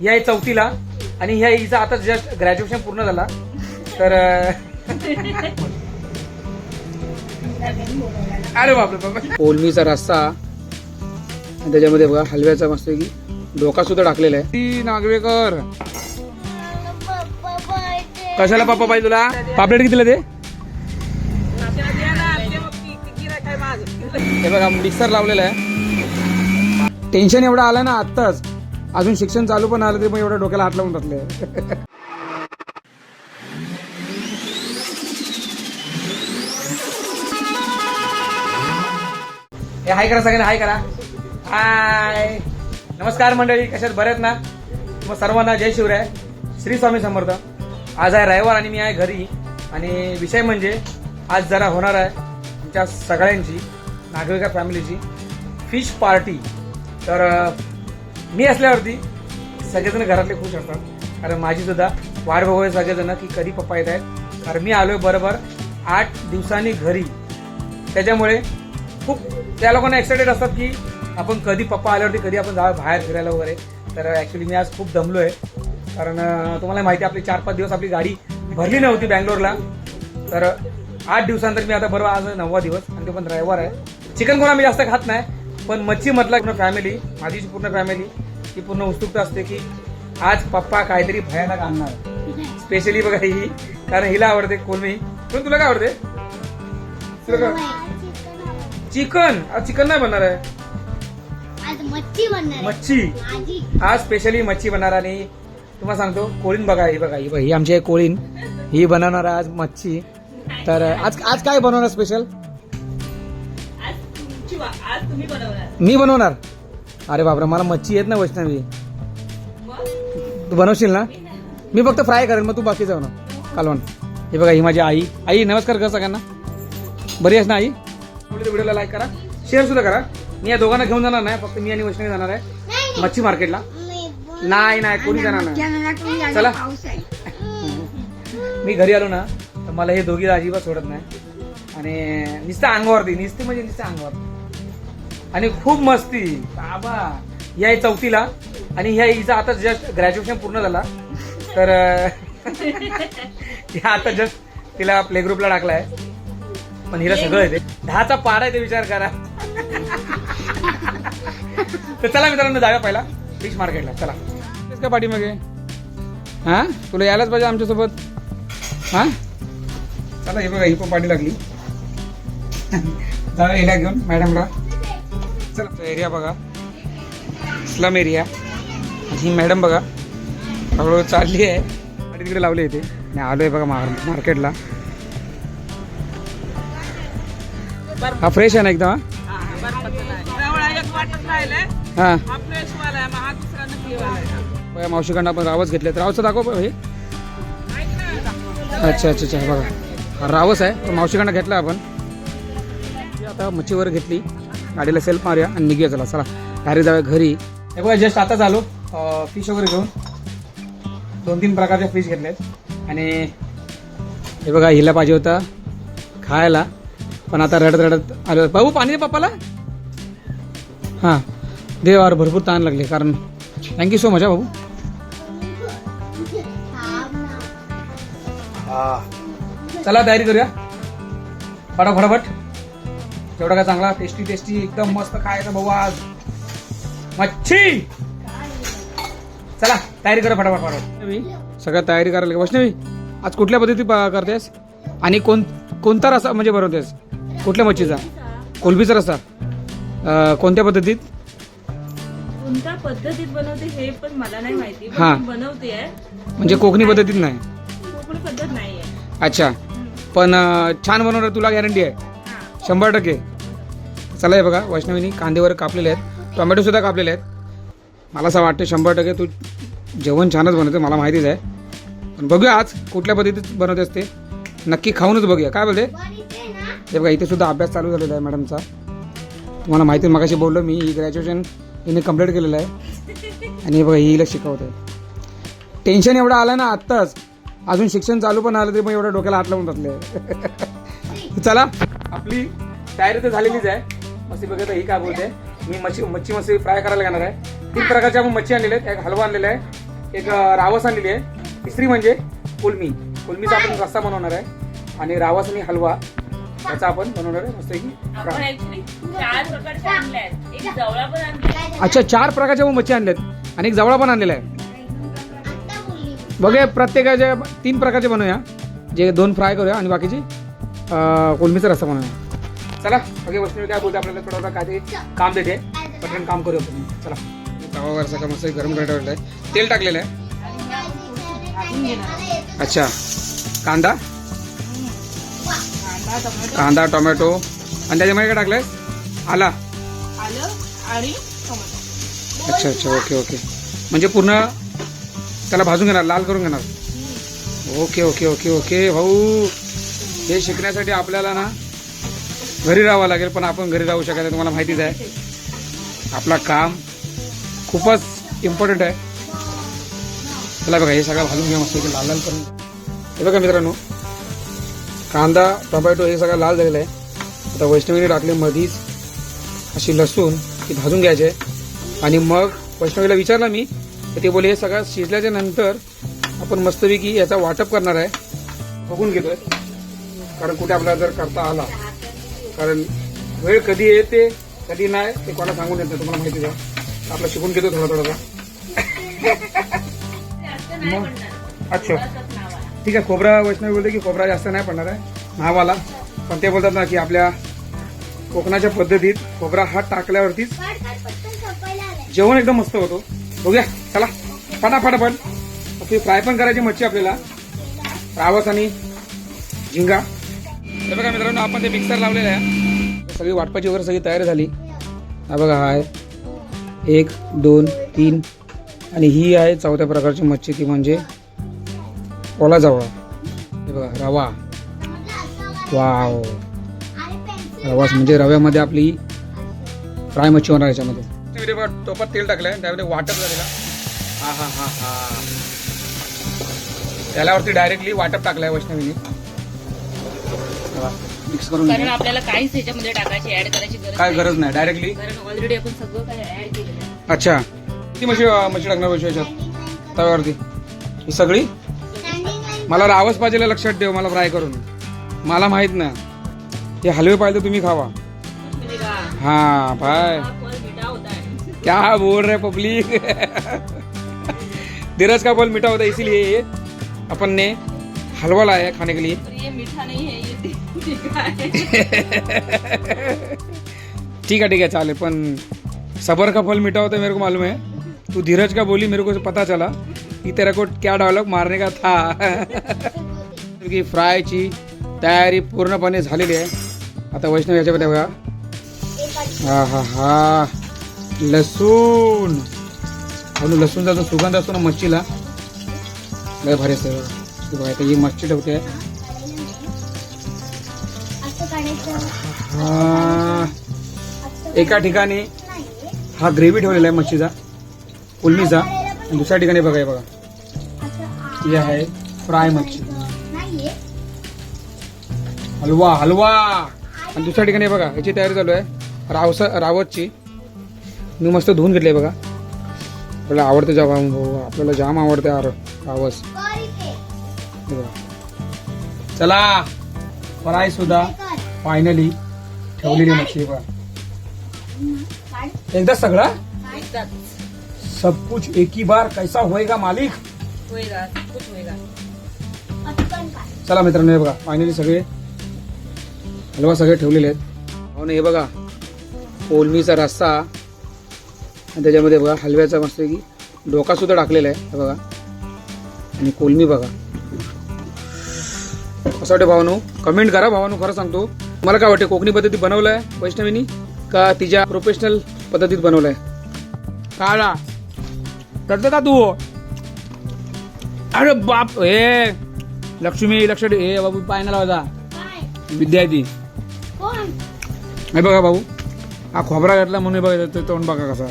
ह्या आहे चौथीला आणि ह्या हिचा आता जस्ट ग्रॅज्युएशन पूर्ण झाला. तर अरे बापरे बापरे. कोलमीचा रस्सा आणि त्याच्यामध्ये बघा हलव्याचा मस्त की डोका सुद्धा टाकलेला आहे. ती नागवेकर. कशाला पप्पा पाहिजे तुला? पापलेट कितीला ते हे बघा मिक्सर लावलेला आहे. टेन्शन एवढं आलं ना आत्ताच. अजून शिक्षण चालू पण आलं तरी मग एवढं डोक्याला हात लावून बसले. हे हाय करा सगळ्यांना हाय करा. हाय. नमस्कार मंडळी कशात बऱ्यात ना? मग सर्वांना जय शिवराय. श्री स्वामी समर्थ. आज आहे रविवार आणि मी आहे घरी. आणि विषय म्हणजे आज जरा होणार आहे आमच्या सगळ्यांची नागरिका फॅमिलीची फिश पार्टी. तर मी असल्यावरती सगळेजण घरातले खुश असतात. कारण माझी सुद्धा वाट बघूया सगळेजण की कधी पप्पा येत आहेत. कारण मी आलोय बरोबर आठ दिवसांनी घरी. त्याच्यामुळे खूप त्या लोकांना एक्साइटेड असतात की आपण कधी पप्पा आल्यावरती कधी आपण जाऊ बाहेर फिरायला वगैरे. तर ॲक्च्युली मी आज खूप दमलो आहे कारण तुम्हाला माहिती आहे आपली चार पाच दिवस आपली गाडी भरली नव्हती बँगलोरला. तर आठ दिवसानंतर मी आता बरोबर आज नववा दिवस आणि ते पण रविवार आहे. चिकन कोणा मी जास्त खात नाही. पण मच्छी म्हटलं पूर्ण फॅमिली माझी जी पूर्ण फॅमिली ही पूर्ण उत्सुकता असते की आज पप्पा काहीतरी भयानक आणणार. स्पेशली बघा ही कारण हिला आवडते कोलमी पण तुला काय आवडते? तुला काय चिकन आज चिकन नाही बनणार आहे. आज मच्छी आज. स्पेशली मच्छी बनणार आणि तुम्हाला सांगतो कोळीन बघा ही बघा ही बघा ही आमची कोळीन. ही बनवणार आज मच्छी. तर आज आज काय बनवणार स्पेशल मी बनवणार? अरे बापरे मला मच्छी येत ना वैष्णवी. मग? तू बनवशील ना? मी फक्त फ्राय करेन मग तू बाकी जाऊ ना. कालवण. हे बघा ही माझी आई. आई नमस्कार कर सगळ्यांना. बरी आहेस ना आई? व्हिडिओला लाईक करा. शेअर सुद्धा करा. मी या दोघांना घेऊन जाणार नाही फक्त मी आणि वैष्णवी जाणार आहे. मच्छी मार्केटला मी नाही नाही कोणी जाणार नाही. चला. मी घरी आलो ना तर मला हे दोघी अजिबात सोडत नाही. आणि नुसतं अंगावरती नुसती म्हणजे नुसतं अंगावर. आणि खूप मस्ती. बाबा. या चौथीला आणि ह्या हिचा आता जस्ट ग्रॅज्युएशन पूर्ण झाला. तर ह्या आता जस्ट तिला प्ले ग्रुपला टाकलाय. पण हिला सगळं येते दहाचा पार आहे ते विचार करा. तर चला मित्रांनो जाऊया पहिला. फिश मार्केटला चला. तेच का पाठीमागे? हा? तुला यायलाच पाहिजे आमच्यासोबत? हा? चला हे बघा ही पण पाठी लागली. जाऊया हिला घेऊन मॅडमला चला एरिया बघा. Slum area. ही मॅडम बघा. हळूहळू चालली आहे. आणि तिकडे लावली इथे मी आलो आहे बघा मार- मार्केटला. हा फ्रेश आहे ना एकदम हा, बघा मावशीकडनं आपण रावस घेतले तर रावचं दाखव हे. अच्छा अच्छा अच्छा बघा. रावस आहे. मावशीकडनं घेतला आपण. आता मच्छीवर घेतली. गाडीला सेल्फ मारूया आणि निघूया चला चला. डायरेक्ट जाऊया घरी. हे बघा जस्ट आताच आलो फिश वगैरे घेऊन. दोन तीन प्रकारचे फिश घेतलेत. आणि हे बघा हिला पाहिजे होता खायला. पण आता रडत रडत आलो. बाबू पाणी दे पप्पाला. हां. देवावर भरपूर ताण लागले कारण थँक्यू सो मच हा बाबू चला तयारी करूया. फटाफटाफट जेवढा काय चांगला? टेस्टी टेस्टी एकदम मस्त खायचं भाऊ आज. मच्छी! चला तयारी करा फटाफट फटाफट. सगळ्या तयारी करायला लागली. वैष्णवी आज कुठल्या पद्धती प- करतेस? आणि कोण कोणता रसा म्हणजे बनवतेस? कुठल्या मच्छीचा? कोलबीचा रसा कोणत्या पद्धतीत? कोणत्या पद्धतीत बनवते हे पण मला नाही माहिती हा. बनवते आहे म्हणजे कोकणी पद्धतीत नाही. कोकणी पद्धत नाही अच्छा. पण छान बनवणार तुला गॅरंटी आहे. शंभर टक्के. चला हे बघा वैष्णवीनी कांदेवर कापलेले आहेत. टोमॅटोसुद्धा कापलेले आहेत. मला असं वाटतं शंभर टक्के तू जेवण छानच बनवते मला माहितीच आहे. पण बघूया आज कुठल्या पद्धतीत बनवते असते. नक्की खाऊनच बघूया. काय बोलते ते हे बघा इथे सुद्धा अभ्यास चालू झालेला आहे मॅडमचा. तुम्हाला माहिती मगाशी बोललो मी ग्रॅज्युएशन हिने कंप्लीट केलेलं आहे. आणि हे बघा हिला शिकवत आहे. टेन्शन एवढं आलं ना आत्ताच. अजून शिक्षण चालू पण आलं तरी मग एवढं डोक्याला हात लावून टाकले चला. आपली तयारी तर झालेलीच आहे. मस्ती बघत ही काय बोलते? मी मच्छी मच्छी मच्छी फ्राय करायला घेणार आहे. तीन प्रकारच्या आपण मच्छी आणलेल्या आहेत. एक हलवा आणलेला आहे एक रावस आणलेली आहे. तिसरी म्हणजे कोलमी. कोलमीचा आपण रस्सा बनवणार आहे आणि रावस आणि हलवा याचा आपण बनवणार आहे. मस्त अच्छा चार प्रकारच्या मच्छी आणल्यात आणि एक जवळा पण आणलेला आहे. बघे प्रत्येकाचे तीन प्रकारचे बनवूया. जे दोन फ्राय करूया आणि बाकीची अं, कोलमीचा म्हणून बनवूया चला बघे वैष्णवी काय बोलते आपल्याला थोडं काय ते काम देते. पटकन काम करू आपण. चला. तवावर सगळं मस्त गरम करायला आहे. तेल टाकलेलं आहे. अच्छा. कांदा? कांदा टोमॅटो. कांदा टोमॅटो आणि त्याच्यामध्ये काय टाकलंय? आला. आलं आणि टोमॅटो अच्छा अच्छा. Okay okay. म्हणजे पूर्ण त्याला भाजून घेणार लाल करून घेणार. Okay okay okay okay. भाऊ. हे शिकण्यासाठी आपल्याला ना घरी राहावं लागेल पण आपण घरी राहू शकत तुम्हाला माहितीच आहे. आपला काम खूपच इम्पॉर्टंट आहे. चला बघा हे सगळं घालून घ्या मस्त लाल लाल करून. हे बघा मित्रांनो कांदा टोमॅटो हे सगळं लाल झालेलं आहे. आता वैष्णवीने टाकले मधीच अशी लसूण ती भाजून घ्यायचे. आणि मग वैष्णवीला विचारलं मी तर ते बोले हे सगळं शिजल्याच्या नंतर आपण मस्तपैकी याचा वाटप करणार आहे. बघून घेतोय. कारण कुठे आपल्याला जर करता आला कारण वेळ कधी येते कधी नाही ते कोणाला सांगून येत तुम्हाला माहितीच आहे आपलं शिकून घेतो थोडा थोडासा. पडणार अच्छा. ठीक आहे खोबरा वैष्णवी बोलते की खोबरा जास्त नाही पडणार आहे नावाला. पण ते बोलतात ना की आपल्या कोकणाच्या पद्धतीत खोबरा हा टाकल्यावरतीच जेवण एकदम मस्त होतो. बघूया चला. फटाफट पण. आपली फ्राय पण करायची मच्छी आपल्याला. रावस आणि झिंगा. हे बघा मित्रांनो आपण ते मिक्सर लावलेलं आहे. सगळी वाटपाची वगैरे सगळी तयारी झाली. हा बघा हा आहे. एक दोन तीन. आणि ही आहे चौथ्या प्रकारची मच्छी ती म्हणजे ओला जावळा. हे बघा रवा. वाव. रवास म्हणजे रव्यामध्ये आपली फ्राय मच्छी होणार याच्यामध्ये. बघा टोपात तेल टाकलंय त्यामध्ये वाटप झालेला हा हा हा हा. त्यालावरती डायरेक्टली वाटप टाकलंय वैष्णवीने. मिक्स करून कारण. आपल्याला काहीच ह्याच्यामध्ये टाकायची ऍड करायची गरज काय नाही. गरज नाही डायरेक्टली कारण ऑलरेडी आपण सगळं काय ऍड केलेलं आहे. अच्छा. ती मच्छी मच्छी टाकणार वैष्णव याच्यात. तव्यावरती. ही सगळी? मला रावस पाहिजे लक्षात ठेव मला फ्राय करून. मला माहीत ना हे हलवे पाहिजे तुम्ही खावा. म्हणजे का? हा बाय. हा फळ मिठा होता. है क्या बोल रहे पब्लिक? धीरज का बोल मीठा होता है, इसीलिए अपन ने. हलवा लाया है खाने के लिए? ये मीठा नहीं है ये तीखा है। ठीक है ठीक है चाले पण सबर का फल मीठा होता है मेरे को मालूम है। तू धीरज का बोली मेरे को पता चला कि तेरा को क्या डायलॉग मारने का था। क्योंकि फ्रायची तयारी पूर्णपणे झालेली आहे। आता वैष्णव याच्यामध्ये बघा हा हा हा लसूण. आणि लसूणचा जो सुगंध असतो ना मच्छीला लय भारी असते. ते बघा, ही मच्छी ठेवते. हा. एका ठिकाणी हा ग्रेव्ही ठेवलेला आहे मच्छीचा. कुलमीचा आणि दुसऱ्या ठिकाणी बघा बघा. ही आहे फ्राय मच्छी. हलवा हलवा. आणि दुसऱ्या ठिकाणी बघा याची तयारी चालू आहे. रावस रावतची. मी मस्त धुवून घेतली बघा. आपल्याला आवडते जाम हो, आपल्याला जाम आवडते रावस. बघा. चला फ्राय सुद्धा फायनली ठेवलेली मच्छी बघा एकदा सगळा? सब कुछ एक ही बार कैसा होएगा मालिक? चला मित्रांनो हे बघा फायनली सगळे हलवा सगळे ठेवलेले आहेत. हो ना हे बघा कोलमीचा रस्सा. आणि त्याच्यामध्ये बघा हलव्याचा मस्त की डोका सुद्धा टाकलेला आहे हे बघा. आणि कोलमी बघा. कसं वाटतं भावानू. कमेंट करा भावानू खरं सांगतो. मला काय वाटते कोकणी पद्धतीत बनवलं आहे वैष्णवीनी का तिच्या प्रोफेशनल पद्धतीत बनवलं आहे काळा. करतो का तू? अरे बाप हे. लक्ष्मी लक्ष. हे बाबू पाय लावायचा काय? विद्यार्थी. हे बघा भाऊ हा खोबरा घातला म्हणून बघा ते तोंड बघा कसा.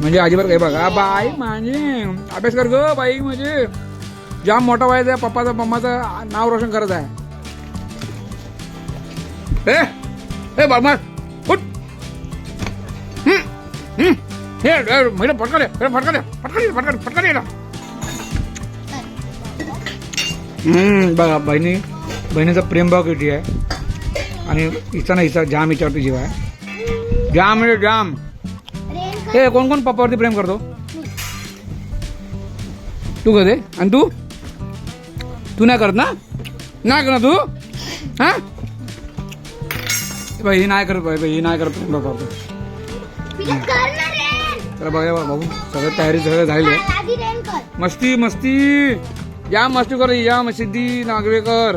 म्हणजे अजिबात हे बघा. बाई म्हणजे अभ्यास कर ग बाई म्हणजे जाम मोठा व्हायचा आहे पप्पाचा मम्माचं नाव रोशन करत आहे. ए ए फुट हम्म. हे हे, महिला फटका दे फटका दे फटका दे फटका दे, फटका दे ना. हम्म, बघा बहिणी बहिणीचं प्रेम भाव किती आहे. आणि हिचा ना हिचा जाम हिच्यावरती जीव आहे. जाम म्हणजे जाम. हे कोण कोण पप्पावरती प्रेम करतो? तू कधी? आणि तू? तू नाही करत ना? नाही करत तू? हा? हे बाई, ही नाही करत बाई, बाई, ही नाही करत. तर बघा बाबू सगळं तयारी सगळं कर. मस्ती मस्ती. या मस्ती कर या सिद्धी नागवेकर.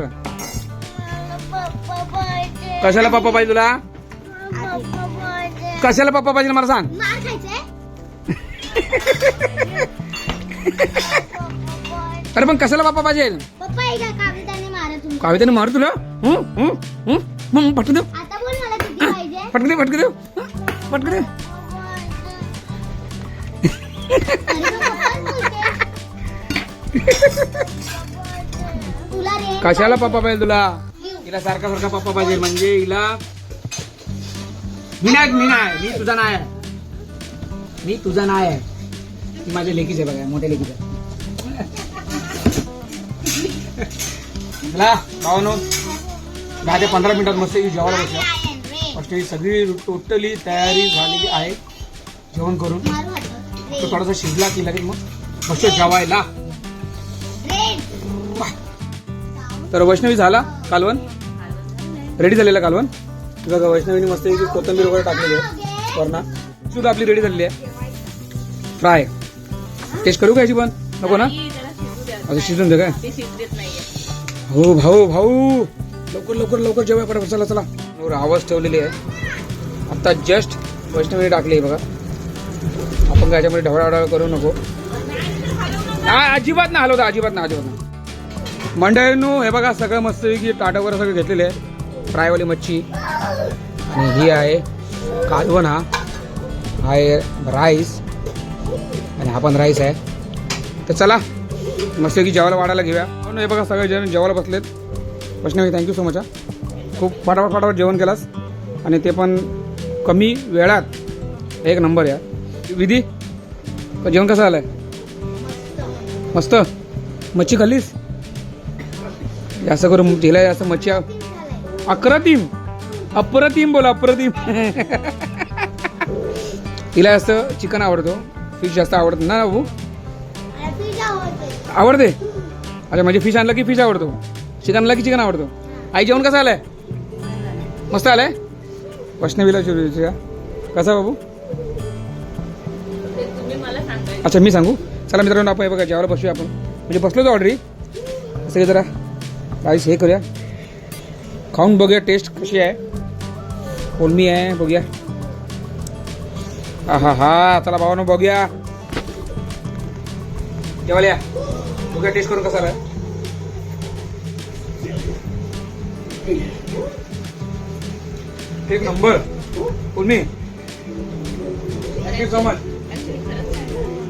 कशाला पप्पा पाहिजे तुला? कशाला पप्पा पाहिजे मला सांग? अरे पण कशाला पप्पा पाहिजे? पप्पा कागदाने मारा तुम्ही. काव्यतेने मार तुला? हं? हं? हं? मग पटकन देऊ. आता बोल मला किती पाहिजे? पटकन दे पटकन देऊ. हं? पटकन दे तुला रे कशाला पप्पा पाहिजे तुला? हिला सारखा सारखा पप्पा पाहिजे म्हणजे हिला. मी नाही मी नाही मी तुझा नाही. आहे मी तुझा नाही. आहे ती माझ्या लेकीच आहे बघा मोठ्या लेकीच आहे. भावानो दहा ते पंधरा मिनिटात मस्त जेवायला बसल्या फक्त ही सगळी टोटली तयारी झालेली आहे. जेवण करून. तो थोडासा शिजला की लगेच मग मस्त जेवायला. तर वैष्णवी झाला कालवण? रेडी झालेला कालवण? बघा वैष्णवीने मस्त कोथिंबीर वगैरे टाकलेली आहे वरणा सुद्धा आपली रेडी झालेली आहे. फ्राय टेस्ट करू का याची पण? नको ना. आता शिजून दे काय? हो भाऊ भाऊ. लवकर लवकर लवकर जेव्हा पटापट चला चला. वर आवाज ठेवलेली आहे. आता जस्ट वैष्णवीने टाकली आहे बघा. आपण काय याच्यामध्ये ढवळाढवळ करू नको. हा अजिबात ना हलवता अजिबात ना अजिबात ना मंडळींनो हे बघा सगळं मस्त की टाटा वगैरे सगळं घेतलेले आहे. फ्रायवाली मच्छी. आणि ही आहे कालवण हा. आहे राईस आणि हा पण राईस आहे. तर चला मस्त की जेवायला वाढायला घेऊया. हो हे बघा सगळे जण जेवायला बसलेत. वैष्णवी थँक्यू सो मच खूप फटाफट फटाफट जेवण केलास. आणि ते पण कमी वेळात. एक नंबर या. विधी जेवण कसं आलंय मस्त. मच्छी खाल्लीस? जास्त करून तिला जास्त मच्छी आव- अप्रतिम. बोला अप्रतिम. तिला जास्त चिकन आवडतो. फिश जास्त आवडत ना भाऊ? आवडते? अच्छा म्हणजे फिश आणलं की फिश आवडतो. चिकन आणलं की चिकन आवडतो. आई जेवण कसं आलंय? मस्त आलंय? वैष्णवीला शिवरीची का? कसा बाबू? अच्छा मी सांगू? चला मित्रांनो आपण हे बघा जेवायला बसूया आपण. म्हणजे बसलोच ऑर्डरी असं की जरा राईस हे करूया. खाऊन बघूया टेस्ट कशी आहे. कोलमी आहे बघूया. हा हा हा चला भावानो बघूया. जेवायला या. बघूया टेस्ट करून कसा आहे एक नंबर.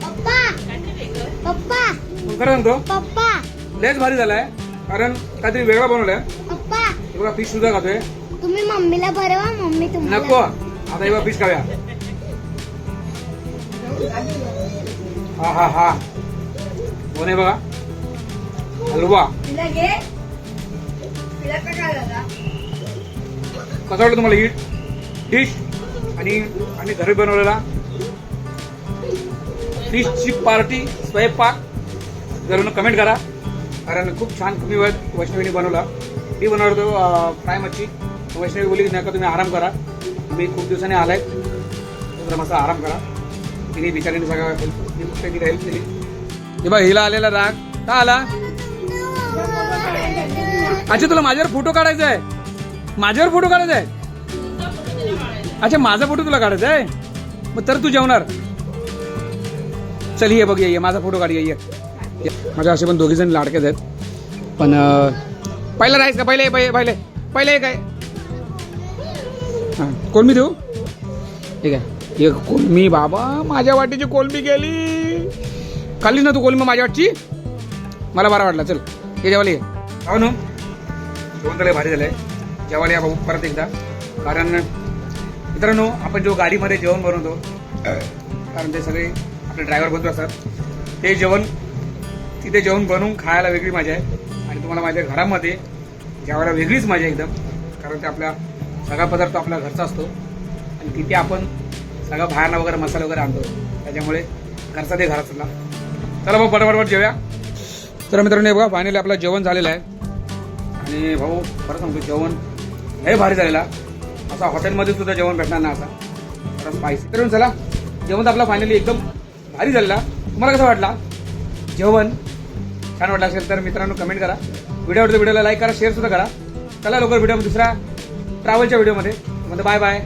पप्पा. पप्पा. खरं सांगतो पप्पा. लयच भारी झालाय. कारण काहीतरी वेगळा बनवलाय. पप्पा. बघा फिश सुद्धा खातोय. तुम्ही मम्मीला भरवा मम्मी तुम्हाला. नको. आता बघा फिश खाऊया. हा हा हा. कोण आहे बघा? हलवा. कसा वाटलं तुम्हाला ही डिश आणि आम्ही घरी बनवलेला फिशची पार्टी स्वयंपाक. जरूर कमेंट करा. कारण खूप छान कमी वेळात वैष्णवीने बनवला. मी बनवतो फ्राय मच्छी. वैष्णवी बोली नका तुम्ही आराम करा. तुम्ही खूप दिवसांनी आलाय. जरा मस्त आराम करा. तिने बिचारीने सगळं तिला हेल्प केली. हे बघ हिला आलेला राग. का आला? अच्छा तुला माझ्यावर फोटो काढायचा आहे माझ्यावर फोटो काढायचा आहे अच्छा माझा फोटो तुला काढायचा आहे मग तर तू जेवणार. चल ये बघ ये माझा फोटो काढ ये ये. माझ्या असे पण दोघीजण लाडकेच आहेत. पण पहिला राहायचं का? पहिले पहिले पहिले काय हां कोलमी देऊ? ठीक आहे. एक कोलमी बाबा माझ्या वाटेची कोलमी गेली. खाल्ली ना तू कोलमी माझ्या वाटची? मला बरा वाटला चल. हे जेवायला ये. हो ना. जेवण तर भारी झालंय जेवायला या भाऊ परत एकदा. कारण मित्रांनो आपण जो गाडीमध्ये जेवण बनवतो कारण ते सगळे आपले ड्रायव्हर बनतो असतात ते जेवण तिथे जेवण बनवून खायला वेगळी मजा आहे. आणि तुम्हाला माझ्या घरामध्ये जेवायला वेगळीच मजा आहे एकदम. कारण ते आपला सगळा पदार्थ आपल्या घरचा असतो. आणि तिथे आपण सगळा बाहेरला वगैरे मसाला वगैरे आणतो. त्याच्यामुळे घरचा ते घरात ना चला भाऊ पटापट जेवूया तर मित्रांनो हे बघा फायनली आपलं जेवण झालेलं आहे. आणि भाऊ खरं सांगतो जेवण लय भारी झालेला. असा हॉटेलमध्ये सुद्धा जेवण भेटणार ना असा खरं स्पायसी तर चला. जेवण तर आपला फायनली एकदम भारी झालेला. तुम्हाला कसं वाटला? जेवण छान वाटलं असेल तर मित्रांनो कमेंट करा. व्हिडिओ आवडतो व्हिडिओला लाईक करा शेअर सुद्धा करा. चला लवकर व्हिडिओ दुसऱ्या ट्रॅव्हलच्या व्हिडिओमध्ये म्हणजे बाय बाय